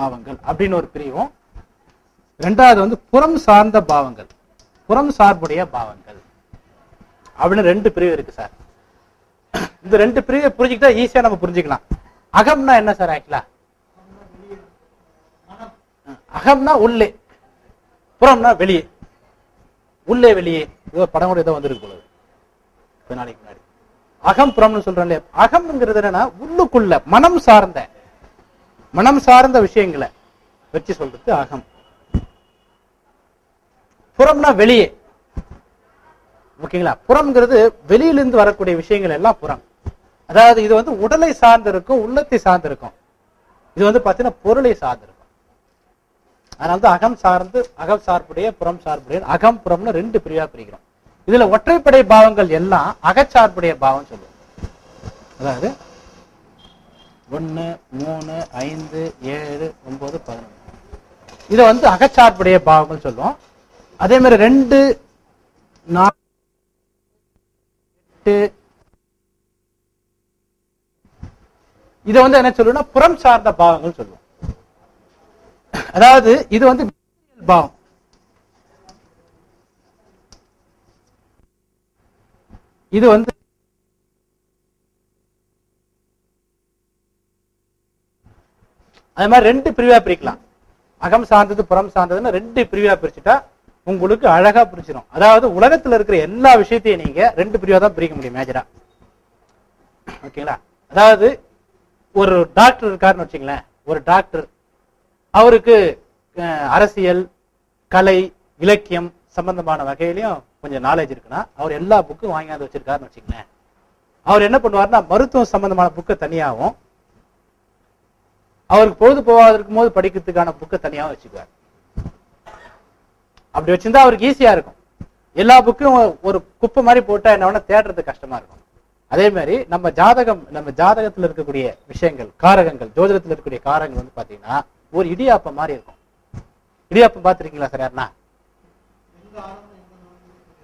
பாவங்கள் அப்படின்னு ஒரு பிரிவும். ரெண்டாவது வந்து புறம் சார்ந்த பாவங்கள். புறம் சார்புடைய பாவங்கள். அப்படின்னு ரெண்டு பிரிவு இருக்கு சார். இந்த ரெண்டு பிரிவை புரிஞ்சுக்கிட்டா ஈஸியா நம்ம புரிஞ்சுக்கலாம். அகம்னா என்ன சார் ஆக்சுவலா அகம்னா உள்ளே. புறம்னா வெளியே. உள்ளே வெளியே. இது ஒரு படம் கூட ஏதோ வந்திருக்கு போல. நாளைக்கு முன்னாடி. அகம் புறம்னு சொல்றேன் இல்லையா அகம்ங்கிறது என்னன்னா உள்ளுக்குள்ள மனம் சார்ந்த மனம் சார்ந்த விஷயங்களை வச்சு சொல்றது அகம். புறம்னா வெளியே. ஓகேங்களா? புறம்ங்கிறது வெளியிலிருந்து வரக்கூடிய விஷயங்கள் எல்லாம் புறம். அதாவது இது வந்து உடலை சார்ந்திருக்கும் உள்ளத்தை சார்ந்திருக்கும். இது வந்து பார்த்தீங்கன்னா பொருளை சார்ந்திருக்கும். அதனால தான் அகம் சார்ந்து அகம் சார்புடைய புறம் சார்புடைய அகம் புறம்னு ரெண்டு பிரிவா பிரிக்கிறோம். இதுல ஒற்றைப்படை பாவங்கள் எல்லாம் அகச்சார்புடைய பாவம் சொல்லுவோம். அதாவது ஒன்று மூணு ஐந்து ஏழு ஒன்பது பதினொன்று. இதை வந்து அகச்சார்புடைய பாவங்கள் சொல்லுவோம். அதே மாதிரி ரெண்டு நாலு எட்டு. இதை வந்து என்ன சொல்லுவோம்னா புறம் சார்ந்த பாவங்கள் சொல்லுவோம். அதாவது இது வந்து பாவம் இது வந்து அது மாதிரி ரெண்டு பிரிவாக பிரிக்கலாம். அகம் சார்ந்தது புறம் சார்ந்ததுன்னு ரெண்டு பிரிவாக பிரிச்சுட்டா உங்களுக்கு அழகா பிரிச்சிடும் அதாவது உலகத்தில் இருக்கிற எல்லா விஷயத்தையும் நீங்க ரெண்டு பிரிவாக தான் பிரிக்க முடியும் மேஜரா ஓகேங்களா? அதாவது ஒரு டாக்டர் இருக்காருன்னு வச்சுங்களேன். ஒரு டாக்டர் அவருக்கு அரசியல் கலை இலக்கியம் சம்பந்தமான வகையிலையும் கொஞ்சம் நாலேஜ் இருக்குன்னா அவர் எல்லா புக்கும் வாங்கியாந்து வச்சிருக்காருன்னு வச்சுங்களேன். அவர் என்ன பண்ணுவார்னா மருத்துவம் சம்பந்தமான புக்கை தனியாகவும் அவருக்கு பொழுது போகாதிருக்கும் போது படிக்கிறதுக்கான புக்கை தனியாக வச்சுக்குவார். அப்படி வச்சிருந்தா அவருக்கு ஈஸியா இருக்கும். எல்லா புக்கும் ஒரு குப்பை மாதிரி போட்டா என்ன வேணா தேடுறது கஷ்டமா இருக்கும். அதே மாதிரி நம்ம ஜாதகம் நம்ம ஜாதகத்துல இருக்கக்கூடிய விஷயங்கள் காரகங்கள் ஜோதிடத்துல இருக்கக்கூடிய காரகங்கள் வந்து பாத்தீங்கன்னா ஒரு இடியாப்பம் மாதிரி இருக்கும். இடியாப்பம் பாத்துருக்கீங்களா சார் யாருன்னா?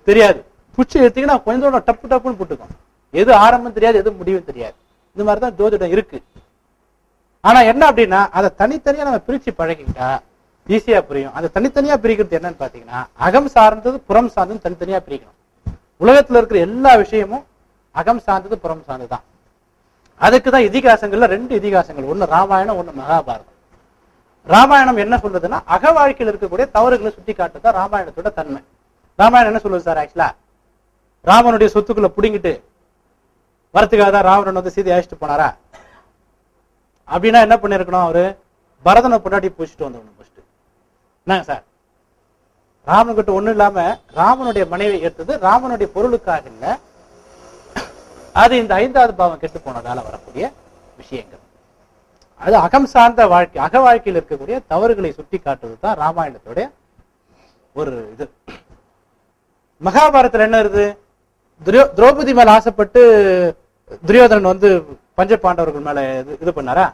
தெரியாது. பிடிச்சி எடுத்தீங்கன்னா கொஞ்சம் டப்பு டப்புன்னு போட்டுக்கும். எது ஆரம்பம் தெரியாது எது முடிவும் தெரியாது. இந்த மாதிரி தான் ஜோதிடம் இருக்கு. ஆனா என்ன அப்படின்னா அதை தனித்தனியா நம்ம பிரிச்சு பழகிக்கிட்டா ஈஸியா புரியும். அதை தனித்தனியா பிரிக்கிறது என்னன்னு பாத்தீங்கன்னா அகம் சார்ந்தது புறம் சார்ந்தது தனித்தனியா பிரிக்கணும். உலகத்துல இருக்கிற எல்லா விஷயமும் அகம் சார்ந்தது புறம் சார்ந்ததுதான். அதுக்கு தான் இதிகாசங்கள்ல ரெண்டு இதிகாசங்கள். ஒண்ணு ராமாயணம் ஒண்ணு மகாபாரதம். ராமாயணம் என்ன சொல்றதுன்னா அக வாழ்க்கையில் இருக்கக்கூடிய தவறுகளை சுட்டி காட்டுதான் ராமாயணத்தோட தன்மை. ராமாயணம் என்ன சொல்லுது சார் ஆக்சுவலா ராமனுடைய சொத்துக்குள்ள புடிங்கிட்டு வரத்துக்காக தான் ராவணன் வந்து சீதை அழைச்சிட்டு போனாரா? அப்படின்னா என்ன பண்ணிருக்கணும் அவரு? பரதனை பொண்டாட்டி பூச்சிட்டு வந்தவனு ஃபர்ஸ்ட் என்னங்க சார்? ராமன் கிட்ட ஒண்ணும் இல்லாம ராமனுடைய மனைவி எடுத்தது ராமனுடைய பொருளுக்காக இல்ல. அது இந்த ஐந்தாவது பாவம் கெட்டு போனதால வரக்கூடிய விஷயங்கள். அது அகம் சார்ந்த வாழ்க்கை அக வாழ்க்கையில் இருக்கக்கூடிய தவறுகளை சுட்டி காட்டுவது தான் ராமாயணத்துடைய ஒரு இது. மகாபாரத்தில் என்ன வருது? துரியோ- திரௌபதி மேல ஆசைப்பட்டு துரியோதனன் வந்து பஞ்ச பாண்டவர்கள் மேல இது- இது பண்ணாரா?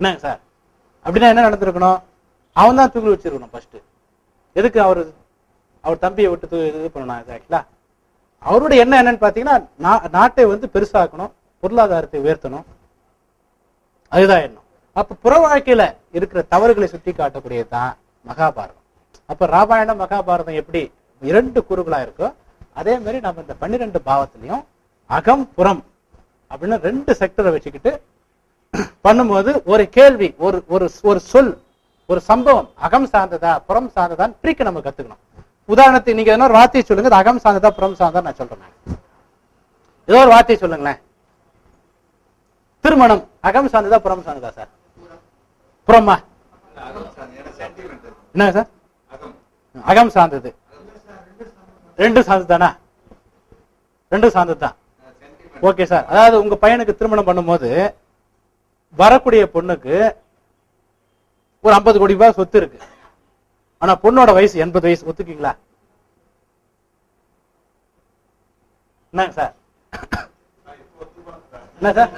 என்னங்க சார்? அப்படின்னா என்ன நடந்திருக்கணும்? அவன் தான் தூக்கி வச்சிருக்கணும் ஃபர்ஸ்ட் எதுக்கு அவர் அவர் தம்பியை விட்டு தூ- இது பண்ணணும் ஆக்சுவலா அவருடைய எண்ணம் என்னன்னு பாத்தீங்கன்னா நா- நாட்டை வந்து பெருசாக்கணும் பொருளாதாரத்தை உயர்த்தணும். அதுதான் எண்ணம். அப்ப புற வாழ்க்கையில இருக்கிற தவறுகளை சுட்டி காட்டக்கூடியது தான் மகாபாரதம். அப்ப ராமாயணம் மகாபாரதம் எப்படி இரண்டு கூறுகளா இருக்கோ அதே மாதிரி நம்ம இந்த பன்னிரெண்டு பாவத்திலையும் அகம் புறம் அப்படின்னு ரெண்டு செக்டரை வச்சுக்கிட்டு பண்ணும்போது ஒரு கேள்வி ஒரு ஒரு ஒரு சொல் ஒரு சம்பவம் அகம் சார்ந்ததா புறம் சார்ந்ததான்னு பிரிக்க நம்ம கத்துக்கணும். உதாரணத்துக்கு நீங்க என்ன வார்த்தையை சொல்லுங்க அகம் சார்ந்ததா புறம் சார்ந்ததா நான் சொல்றேன் ஏதோ ஒரு வார்த்தையை சொல்லுங்களேன். திருமணம் அகம் சார்ந்ததா புறம் சார்ந்ததா சார்? புறமா? என்ன சார்? அகம் சார்ந்தது. ரெண்டு சார்ந்தது தானா? ரெண்டு சார்ந்தது தான். Okay sir. அதாவது உங்க பையனுக்கு திருமணம் பண்ணும்போது வரக்கூடிய பொண்ணுக்கு ஒரு ஐம்பது கோடி ரூபாய் சொத்து இருக்கு. ஆனா பொண்ணோட வயசு எண்பது வயசு. ஒத்துக்கீங்களா? என்னங்க சார்? என்ன சார்?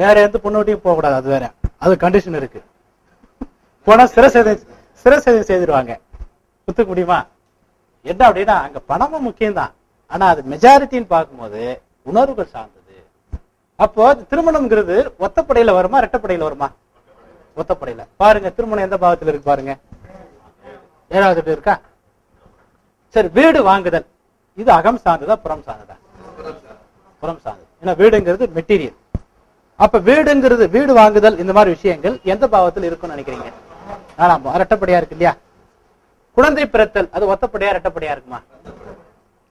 வேற எந்த பொண்ணோட்டையும் போக கூடாது அது வேற. அது கண்டிஷன் இருக்கு. போனா சிறசேதம் சிறசேதம் செய்திருவாங்க. ஒத்துக்க முடியுமா? என்ன அப்படின்னா அங்க பணமும் முக்கியம்தான். ஆனா அது மெஜாரிட்டின்னு பார்க்கும்போது உணர்வுகள் சார்ந்தது. அப்போ திருமணம்ங்கிறது ஒத்தப்படையில வருமா ரெட்டப்படையில வருமா? ஒத்தப்படையில. பாருங்க திருமணம் எந்த பாவத்துல இருக்கு பாருங்க. ஏழாவது இருக்கா? சரி வீடு வாங்குதல். இது அகம் சார்ந்ததா புறம் சார்ந்ததா? புறம் சார்ந்தது. ஏன்னா வீடுங்கிறது மெட்டீரியல் அப்ப வீடுங்கிறது வீடு வாங்குதல் இந்த மாதிரி விஷயங்கள் எந்த பாவத்தில் இருக்கும்னு நினைக்கிறீங்க? ஆனா ரெட்டப்படியா இருக்கு இல்லையா? குழந்தை பிறத்தல் அது ஒத்தப்படையா ரெட்டப்படையா இருக்குமா?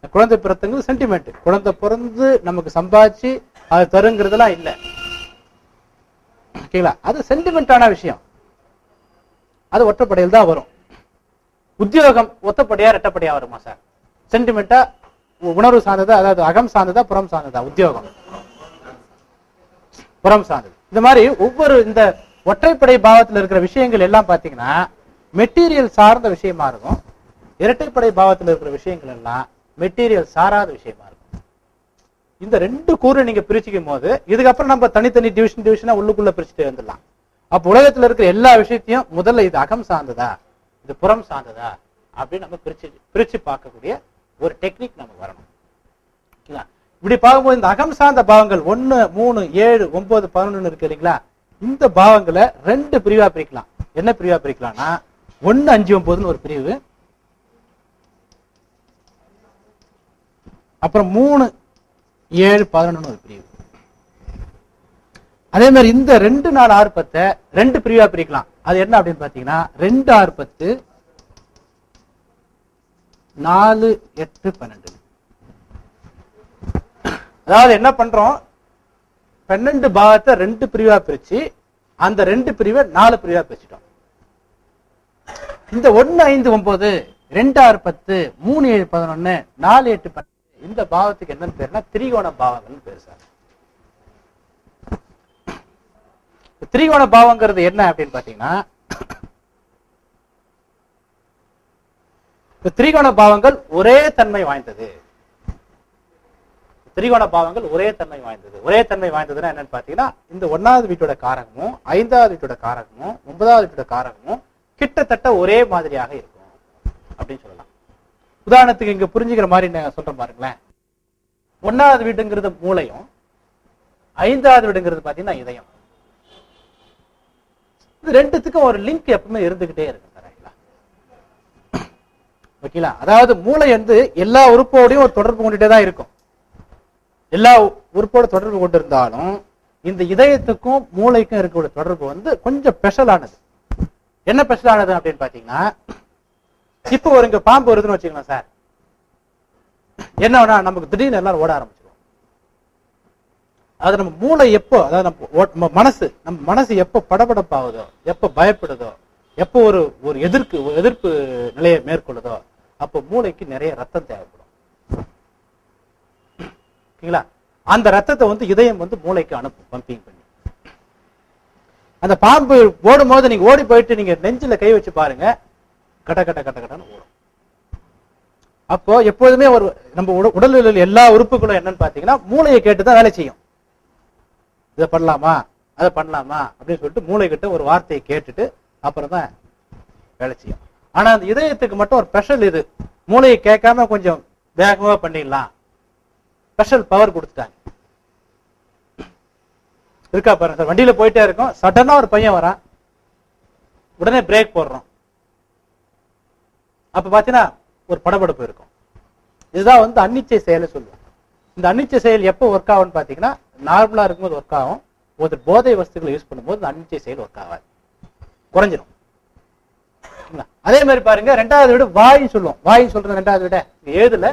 குழந்தை பிறத்துங்கிறது சென்டிமெண்ட் குழந்தை பிறந்து நமக்கு சம்பாதிச்சு அது தருங்கிறதுலாம் இல்ல. ஓகேங்களா? அது சென்டிமெண்டான விஷயம். அது ஒற்றப்படையில் தான் வரும். உத்தியோகம் ஒத்தப்படியா ரெட்டப்படியா வருமா சார்? சென்டிமெண்டா உணர்வு சார்ந்ததா அதாவது அகம் சார்ந்ததா புறம் சார்ந்ததா? உத்தியோகம். புறம் சார்ந்தது. இந்த மாதிரி ஒவ்வொரு இந்த ஒற்றைப்படை பாவத்தில் இருக்கிற விஷயங்கள் எல்லாம் பாத்தீங்கன்னா மெட்டீரியல் சார்ந்த விஷயமா இருக்கும். இரட்டைப்படை பாவத்தில் இருக்கிற விஷயங்கள் எல்லாம் மெட்டீரியல் சாராத விஷயமா இருக்கும். இந்த ரெண்டு கூறு நீங்க பிரிச்சுக்கும் போது இதுக்கப்புறம் நம்ம தனித்தனி டிவிஷன் டிவிஷனா உள்ளுக்குள்ள பிரிச்சுட்டு வந்துடலாம் அப்ப உலகத்துல இருக்கிற எல்லா விஷயத்தையும் முதல்ல இது அகம் சார்ந்ததா? இது புறம் சார்ந்ததா? அப்படின்னு நம்ம பிரிச்சு பிரிச்சு பார்க்கக்கூடிய ஒரு டெக்னிக் நம்ம வரணும். ஓகேங்களா? இப்படி பார்க்கும்போது இந்த அகம் சார்ந்த பாவங்கள் ஒன்னு மூணு ஏழு ஒன்பது பதினொன்னு இருக்கு இல்லைங்களா? இந்த பாவங்களை ரெண்டு பிரிவா பிரிக்கலாம். என்ன பிரிவா பிரிக்கலாம்னா ஒன்னு அஞ்சு ஒன்பதுன்னு ஒரு பிரிவு அப்புறம் மூணு ஏழு பதினொன்னு ஒரு பிரிவு. அதே மாதிரி இந்த ரெண்டு நாலு ஆறு பத்தை ரெண்டு பிரிவா பிரிக்கலாம். அது என்ன அப்படின்னு பாத்தீங்கன்னா ரெண்டு ஆறு பத்து நாலு எட்டு பன்னெண்டு. அதாவது என்ன பண்றோம்? பன்னெண்டு பாகத்தை ரெண்டு பிரிவா பிரிச்சு அந்த ரெண்டு பிரிவை நாலு பிரிவா பிரிச்சிட்டோம். இந்த ஒன்னு ஐந்து ஒன்பது ரெண்டு ஆறு பத்து மூணு ஏழு பதினொன்னு நாலு எட்டு பன்னெண்டு. இந்த பாவத்துக்கு என்னன்னு பேருனா திரிகோண பாவங்கள்னு பேரு சார். திரிகோண பாவங்கிறது என்ன அப்படின்னு பாத்தீங்கன்னா திரிகோண பாவங்கள் ஒரே தன்மை வாய்ந்தது. திரிகோண பாவங்கள் ஒரே தன்மை வாய்ந்தது. ஒரே தன்மை வாய்ந்ததுன்னா என்னன்னு பாத்தீங்கன்னா இந்த ஒன்னாவது வீட்டோட காரகமும் ஐந்தாவது வீட்டோட காரகமும் ஒன்பதாவது வீட்டோட காரகமும் கிட்டத்தட்ட ஒரே மாதிரியாக இருக்கும் அப்படின்னு சொல்லலாம். உதாரணத்துக்கு இங்க புரிஞ்சுக்கிற மாதிரி நான் சொல்றேன் பாருங்களேன். ஒன்னாவது வீடுங்கிறது மூளையும் ஐந்தாவது வீடுங்கிறது பாத்தீங்கன்னா இதயம். இது ரெண்டுத்துக்கும் ஒரு லிங்க் எப்பவுமே இருந்துகிட்டே இருக்கு சரிங்களா ஓகேங்களா? அதாவது மூளை வந்து எல்லா உறுப்போடையும் ஒரு தொடர்பு கொண்டுட்டே தான் இருக்கும். எல்லா உறுப்போட தொடர்பு கொண்டு இருந்தாலும் இந்த இதயத்துக்கும் மூளைக்கும் இருக்கக்கூடிய தொடர்பு வந்து கொஞ்சம் ஸ்பெஷலானது என்ன ஸ்பெஷலானது அப்படின்னு பாத்தீங்கன்னா இப்போ ஒரு இங்க பாம்பு வருதுன்னு வச்சுக்கலாம் சார். என்ன வேணா நமக்கு திடீர்னு எல்லாரும் ஓட ஆரம்பிச்சிடும் அது நம்ம மூளை எப்போ அதாவது நம்ம மனசு நம்ம மனசு எப்போ படபடப்பாகுதோ எப்போ பயப்படுதோ எப்போ ஒரு ஒரு எதிர்க்கு எதிர்ப்பு நிலையை மேற்கொள்ளுதோ அப்போ மூளைக்கு நிறைய ரத்தம் தேவைப்படும். ஓகேங்களா? அந்த ரத்தத்தை வந்து இதயம் வந்து மூளைக்கு அனுப்பும் பம்பிங் பண்ணி. அந்த பாம்பு ஓடும் போது நீங்க ஓடி போயிட்டு நீங்க நெஞ்சில கை வச்சு பாருங்க கட கட கட கடன்னு ஓடும். அப்போ எப்போதுமே ஒரு நம்ம உட- உடலில் உள்ள எல்லா உறுப்புகளும் என்னன்னு பாத்தீங்கன்னா மூளையை கேட்டுதான் வேலை செய்யும். இதை பண்ணலாமா? அதை பண்ணலாமா? அப்படின்னு சொல்லிட்டு மூளை கிட்ட ஒரு வார்த்தையை கேட்டுட்டு அப்புறம் தான் வேலை செய்யும். ஆனா அந்த இதயத்துக்கு மட்டும் ஒரு ஸ்பெஷல் இது. மூளையை கேட்காம கொஞ்சம் வேகமா பண்ணிடலாம். ஸ்பெஷல் பவர் கொடுத்துட்டாங்க. இருக்கா பாருங்க சார் வண்டியில போயிட்டே இருக்கோம். சடனா ஒரு பையன் வரான். உடனே பிரேக் போடுறோம். அப்ப பாத்தீங்கன்னா ஒரு படபடப்பு இருக்கும். இதுதான் வந்து அன்னிச்சை செயலை சொல்லுவோம். இந்த அன்னிச்சை செயல் எப்போ ஒர்க் ஆகும்னு பாத்தீங்கன்னா நார்மலா இருக்கும்போது ஒர்க் ஆகும். ஒரு போதை வஸ்துக்களை யூஸ் பண்ணும்போது இந்த அன்னிச்சை செயல் ஒர்க் ஆகாது. குறைஞ்சிடும் அதே மாதிரி பாருங்க ரெண்டாவது வீடு வாய் சொல்லுவோம். வாய் சொல்றது ரெண்டாவது விட? ஏதுல